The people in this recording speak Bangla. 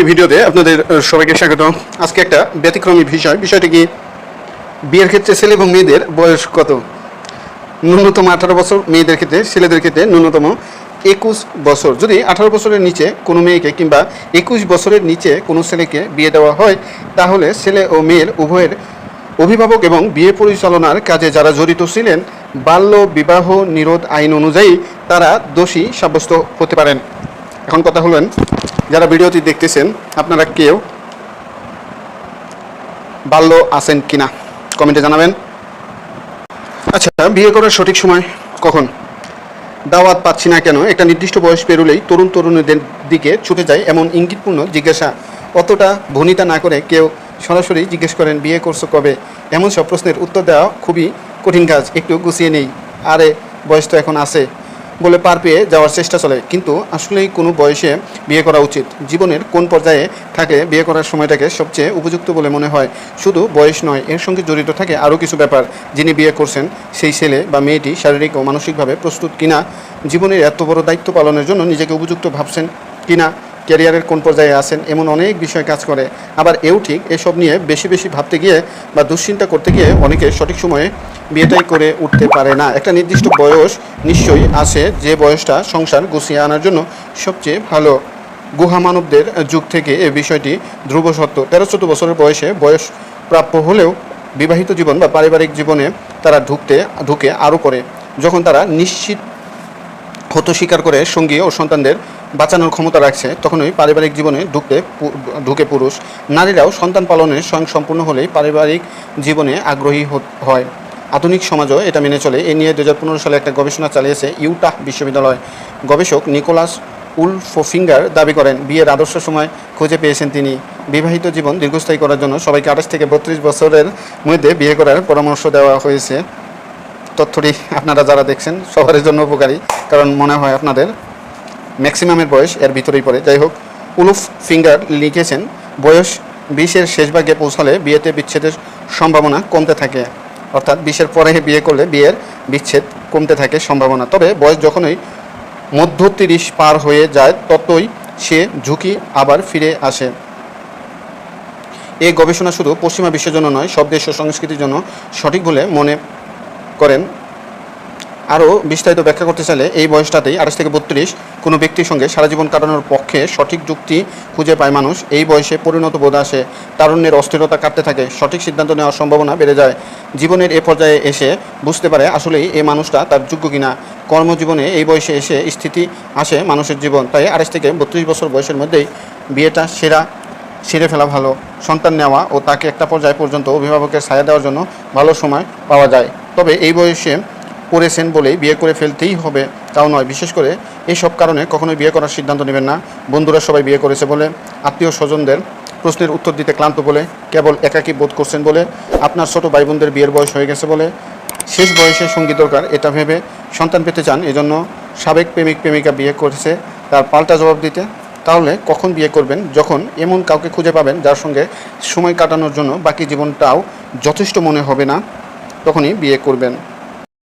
এই ভিডিওতে আপনাদের সবাইকে স্বাগত আজকে একটা ব্যতিক্রমী বিষয়। বিষয়টি কি? বিয়ের ক্ষেত্রে ছেলে এবং মেয়েদের বয়স কত? ন্যূনতম আঠারো বছর, মেয়েদের ক্ষেত্রে, ছেলেদের ক্ষেত্রে ন্যূনতম একুশ বছর। যদি আঠারো বছরের নিচে কোনো মেয়েকে কিংবা একুশ বছরের নিচে কোনো ছেলেকে বিয়ে দেওয়া হয়, তাহলে ছেলে ও মেয়ের উভয়ের অভিভাবক এবং বিয়ে পরিচালনার কাজে যারা জড়িত ছিলেন, বাল্য, বিবাহ, নিরোধ আইন অনুযায়ী তারা দোষী সাব্যস্ত হতে পারেন। এখন কথা হলেন যারা ভিডিওটি দেখতেছেন, আপনারা কেউ বাল্য আছেন কিনা কমেন্টে জানাবেন। আচ্ছা বিয়ে করার সঠিক সময় কখন? দাওয়াত পাচ্ছি না কেন? একটা নির্দিষ্ট বয়স পেরোলেই তরুণ তরুণীদের দিকে ছুটে যায় এমন ইঙ্গিতপূর্ণ জিজ্ঞাসা। অতটা ভনিতা না করে কেউ সরাসরি জিজ্ঞেস করেন, বিয়ে করছ কবে? এমন সব প্রশ্নের উত্তর দেওয়া খুবই কঠিন কাজ, একটু গুছিয়ে নেই। আরে, বয়স তো এখন আছে। বলে পার পেয়ে যাওয়ার চেষ্টা চলে। কিন্তু আসলেই কোনো বয়সে বিয়ে করা উচিত। জীবনের কোন পর্যায়ে থাকে বিয়ে করার সময়টাকে সবচেয়ে উপযুক্ত বলে মনে হয়। শুধু বয়স নয়, এর সঙ্গে জড়িত থাকে আরও কিছু ব্যাপার। যিনি বিয়ে করছেন, সেই ছেলে বা মেয়েটি শারীরিক ও মানসিকভাবে প্রস্তুত কিনা, জীবনের এত বড় দায়িত্ব পালনের জন্য নিজেকে উপযুক্ত ভাবছেন কিনা ক্যারিয়ারের কোন পর্যায়ে আছেন, এমন অনেক বিষয় কাজ করে। আবার এও ঠিক, এসব নিয়ে বেশি বেশি ভাবতে গিয়ে বা দুশ্চিন্তা করতে গিয়ে অনেকে সঠিক সময়ে বিয়েটাই করে উঠতে পারে না। একটা নির্দিষ্ট বয়স নিশ্চয়ই আছে, যে বয়সটা সংসার গুছিয়ে আনার জন্য সবচেয়ে ভালো। গুহা মানবদের যুগ থেকে এই বিষয়টি ধ্রুব সত্য। তেরো চোদ্দ বছরের বয়সে বয়স প্রাপ্য হলেও বিবাহিত জীবন বা পারিবারিক জীবনে তারা ঢুকতে, ঢুকে আরও করে। যখন তারা নিশ্চিত হতো স্বীকার করে সঙ্গী ও সন্তানদের বাঁচানোর ক্ষমতা রাখছে, তখনই পারিবারিক জীবনে ঢুকতে ঢুকে পুরুষ। নারীরাও সন্তান পালনে স্বয়ং সম্পূর্ণ হলেই পারিবারিক জীবনে আগ্রহী হয়। আধুনিক সমাজও এটা মেনে চলে। এ নিয়ে দু হাজার পনেরো সালে একটা গবেষণা চালিয়েছে ইউটাহ বিশ্ববিদ্যালয়। গবেষক নিকোলাস উলফোফিঙ্গার দাবি করেন, বিয়ের আদর্শ সময় খুঁজে পেয়েছেন তিনি। বিবাহিত জীবন দীর্ঘস্থায়ী করার জন্য সবাইকে আঠাশ থেকে বত্রিশ বছরের মধ্যে বিয়ে করার পরামর্শ দেওয়া হয়েছে। তথ্যটি আপনারা যারা দেখছেন সবার জন্য উপকারী, কারণ মনে হয় আপনাদের ম্যাক্সিমামের বয়স এর ভিতরেই পড়ে। যাই হোক, উলুফ ফিঙ্গার লিখেছেন, বয়স বিশের শেষ ভাগে পৌঁছালে বিয়েতে বিচ্ছেদের সম্ভাবনা কমতে থাকে। অর্থাৎ বিশের পরে বিয়ে করলে বিয়ের বিচ্ছেদ কমতে থাকে সম্ভাবনা। তবে বয়স যখনই মধ্য তিরিশ পার হয়ে যায়, ততই সে ঝুঁকি আবার ফিরে আসে। এই গবেষণা শুধু পশ্চিমা বিশ্বের জন্য নয়, সব দেশ ও সংস্কৃতির জন্য সঠিক বলে মনে করেন। আরও বিস্তারিত ব্যাখ্যা করতে চাইলে এই বয়সটাতেই আঠাশ থেকে বত্রিশ কোনো ব্যক্তির সঙ্গে সারা জীবন কাটানোর পক্ষে সঠিক যুক্তি খুঁজে পায় মানুষ। এই বয়সে পরিণত বোধ আসে, তারুণ্যের অস্থিরতা কাটতে থাকে, সঠিক সিদ্ধান্ত নেওয়ার সম্ভাবনা বেড়ে যায়। জীবনের এ পর্যায়ে এসে বুঝতে পারে আসলেই এই মানুষটা তার যোগ্য কিনা। কর্মজীবনে এই বয়সে এসে স্থিতি আসে মানুষের জীবন। তাই আঠাশ থেকে বত্রিশ বছর বয়সের মধ্যেই বিয়েটা সেরা, সেরে ফেলা ভালো। সন্তান নেওয়া ও তাকে একটা পর্যায় পর্যন্ত অভিভাবকের ছায়া দেওয়ার জন্য ভালো সময় পাওয়া যায়। তবে এই বয়সে করেছেন বলেই বিয়ে করে ফেলতেই হবে, তাও নয়। বিশেষ করে এই সব কারণে কখনোই বিয়ে করার সিদ্ধান্ত নেবেন না। বন্ধুরা সবাই বিয়ে করেছে বলে, আত্মীয় স্বজনদের প্রশ্নের উত্তর দিতে ক্লান্ত বলে, কেবল একাকী বোধ করছেন বলে, আপনার ছোট ভাই বোনদের বিয়ের বয়স হয়ে গেছে বলে। শেষ বয়সে সঙ্গী দরকার, এটা ভেবে সন্তান পেতে চান, এজন্য সাবেক প্রেমিক, প্রেমিকা বিয়ে করেছে। তার পাল্টা জবাব দিতে, তাহলে কখন বিয়ে করবেন? যখন এমন কাউকে খুঁজে পাবেন যার সঙ্গে সময় কাটানোর জন্য বাকি জীবনটাও যথেষ্ট মনে হবে না। তখনই বিয়ে করবেন।